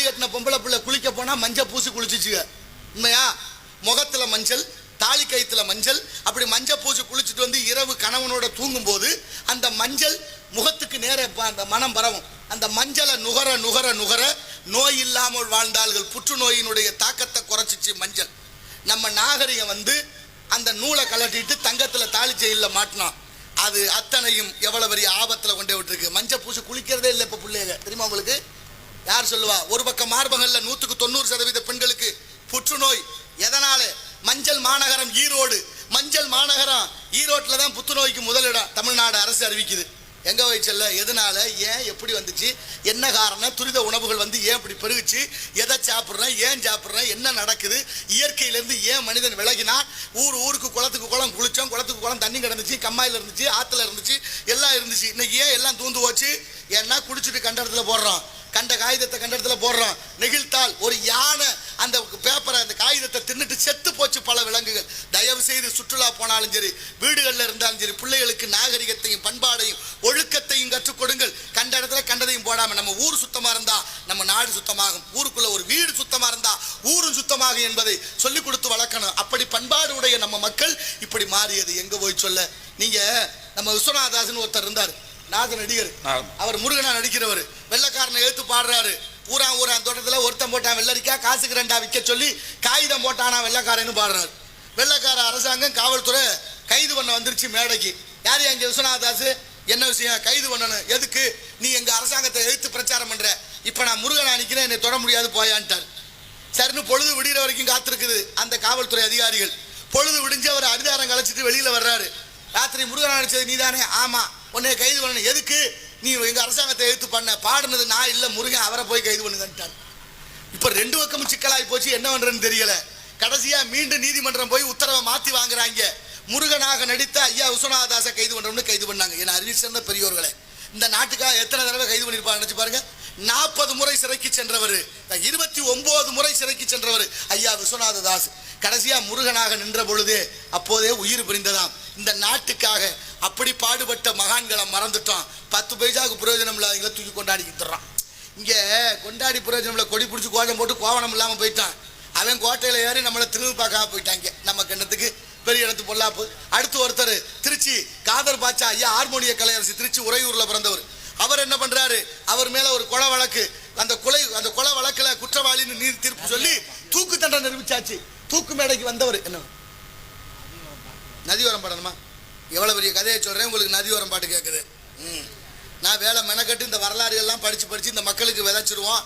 தாலி கட்டின பொம்பளை பிள்ளை குளிக்க போனா மஞ்சள் பூசி குளிச்சுச்சுங்க. உண்மையா? முகத்துல மஞ்சள் தாலி கயித்துல மஞ்சள் அப்படி மஞ்சள் பூசி குளிச்சுட்டு வந்து இரவு கணவனோட தூங்கும் போது அந்த மஞ்சள் முகத்துக்கு நேர அந்த மனம் பரவும். அந்த மஞ்சளை நுகர நுகர நுகர நோய் இல்லாமல் வாழ்ந்தார்கள் புற்றுநோயினுடைய தாக்கத்தை குறைச்சிச்சு மஞ்சள். நம்ம நாகரிகம் வந்து அந்த நூலை கலட்டிட்டு தங்கத்துல தாலி செயலில் மாட்டினோம் அது அத்தனையும் எவ்வளவு பெரிய ஆபத்துல கொண்டே விட்டுருக்கு. மஞ்சள் பூசி குளிக்கிறதே இல்லை இப்ப பிள்ளைங்க. தெரியுமா உங்களுக்கு? யார் சொல்லுவா? ஒரு பக்கம் மார்பகல்ல நூத்துக்கு தொண்ணூறு சதவீத பெண்களுக்கு புற்றுநோய். எதனால? மஞ்சள் மாநகரம் ஈரோடு. மஞ்சள் மாநகரம் ஈரோட்டில் தான் புற்றுநோய்க்கு முதலிடம். தமிழ்நாடு அரசு அறிவிக்குது. எங்கே வயசல்ல எதனால? ஏன் எப்படி வந்துச்சு? என்ன காரணம்? துரித உணவுகள் வந்து ஏன் இப்படி பெருகுச்சு? எதை சாப்பிட்றேன்? ஏன் சாப்பிட்றேன்? என்ன நடக்குது? இயற்கையிலேருந்து ஏன் மனிதன் விலகினான்? ஊர் ஊருக்கு குளத்துக்கு குளம் குளிச்சோம். குளத்துக்கு குளம் தண்ணி கிடந்துச்சு. கம்மாயில் இருந்துச்சு. ஆற்றுல இருந்துச்சு. எல்லாம் இருந்துச்சு. இன்னைக்கு ஏன் எல்லாம் தூந்து போச்சு? ஏன்னா குடிச்சிட்டு கண்ட இடத்துல போடுறோம். கண்ட காகிதத்தை கண்ட இடத்துல போடுறோம். நெகிழ்த்தால் ஒரு யானை அந்த பேப்பரை அந்த காகிதத்தை தின்னுட்டு செத்து போச்சு பல விலங்குகள். தயவு செய்து சுற்றுலா போனாலும் சரி வீடுகளில் இருந்தாலும் சரி பிள்ளைகளுக்கு நாகரிகத்தையும் பண்பாடையும் ஒழுக்கத்தையும் கற்றுக் கொடுங்கள். கண்ட இடத்துல கண்டதையும் போடாமல் நம்ம ஊர் சுத்தமாக இருந்தால் நம்ம நாடு சுத்தமாகும். ஊருக்குள்ள ஒரு வீடு சுத்தமாக இருந்தால் ஊரும் சுத்தமாகும் என்பதை சொல்லிக் கொடுத்து வளர்க்கணும். அப்படி பண்பாடு உடைய நம்ம மக்கள் இப்படி மாறியது. எங்க போய் சொல்ல? நீங்க நம்ம விஸ்வநாதாசன் ஒருத்தர் இருந்தார். நாத நடிகர். அவர் முருகனா நடிக்கிறவர். வெள்ளக்காரனை எழுத்து பாடுறாரு. ஊரா ஊரா தோட்டத்துல ஒருத்தன் போட்டான் வெள்ளரிக்கா காசுக்கு ரெண்டா விற்க சொல்லி காகிதம் போட்டானா வெள்ளக்காரன்னு பாடுறாரு. வெள்ளக்கார அரசாங்கம் காவல்துறை கைது பண்ண வந்துருச்சு மேடைக்கு. யார் எங்க விஸ்வநாதாஸ் என்ன விஷயம்? கைது பண்ணணும். எதுக்கு? நீ எங்க அரசாங்கத்தை எதிர்த்து பிரச்சாரம் பண்ற? இப்ப நான் முருகனா நிக்கிறேன் என்னை தொட முடியாது போயான்ட்டார். சரின்னு பொழுது விடிகிற வரைக்கும் காத்திருக்குது அந்த காவல்துறை அதிகாரிகள். பொழுது விடிஞ்சு அவர் அடிதாரம் கலைச்சிட்டு வெளியில வர்றாரு. ராத்திரி முருகன் அடிச்சது நீதானே? ஆமா. உன்னை கைது பண்ணணும். எதுக்கு? நீ எங்கள் அரசாங்கத்தை எடுத்து பண்ண பாடினது நான் இல்லை முருகன் அவரை போய் கைது பண்ணுங்கன்ட்டான். இப்போ ரெண்டு பக்கமும் சிக்கலாகி போச்சு. என்ன பண்றதுன்னு தெரியல. கடைசியாக மீண்டும் நீதிமன்றம் போய் உத்தரவை மாற்றி வாங்குறாங்க. முருகனாக நடித்த ஐயா விஸ்வநாதாசை கைது பண்ணுறோம்னு கைது பண்ணாங்க. என அறிவு சேர்ந்த பெரியோர்களை. இந்த நாட்டுக்காக எத்தனை தடவை கைது பண்ணிருப்பாங்க நினச்சி பாருங்க. நாற்பது முறை சிறைக்கு சென்றவர். இருபத்தி ஒன்பது முறை சிறைக்கு சென்றவர் ஐயா விஸ்வநாத தாஸ் கடைசியாக முருகனாக நின்ற பொழுது அப்போதே உயிர் பிரிந்ததாம். இந்த நாட்டுக்காக அப்படி பாடுபட்ட மகான்களை மறந்துட்டோம். பத்து பைசாவுக்கு பிரயோஜனம் இல்லாதவங்களை தூக்கி கொண்டாடிக்கிட்டுறான் இங்கே கொண்டாடி பிரயோஜனம் இல்லை கொடி பிடிச்சி கோஷம் போட்டு கோவணம் இல்லாமல் போயிட்டான். அவன் கோட்டையில் ஏறி நம்மளை திரும்பி பார்க்காம போயிட்டாங்க. நம்ம கண்ணத்துக்கு பெரிய இடத்து பொல்லாப்பு. அடுத்து ஒருத்தர் திருச்சி காதர் பாட்சா ஐயா ஹார்மோனிய கலையரசி திருச்சி உறையூரில் பிறந்தவர். அவர் என்ன பண்ணுறாரு அவர் மேலே ஒரு கொலை வழக்கு. அந்த கொலை அந்த கொலை வழக்கில் குற்றவாளின்னு நீர் தீர்ப்பு சொல்லி தூக்கு தண்டனை நிரூபிச்சாச்சு. தூக்கு மேடைக்கு வந்தவர் என்ன? நதியோரம் படணுமா? எவ்வளோ பெரிய கதையை சொல்கிறேன் உங்களுக்கு நதியோரம் பாட்டு கேட்குது ம். நான் வேலை மெனக்கட்டு இந்த வரலாறு எல்லாம் படித்து படித்து இந்த மக்களுக்கு விதைச்சிருவோம்.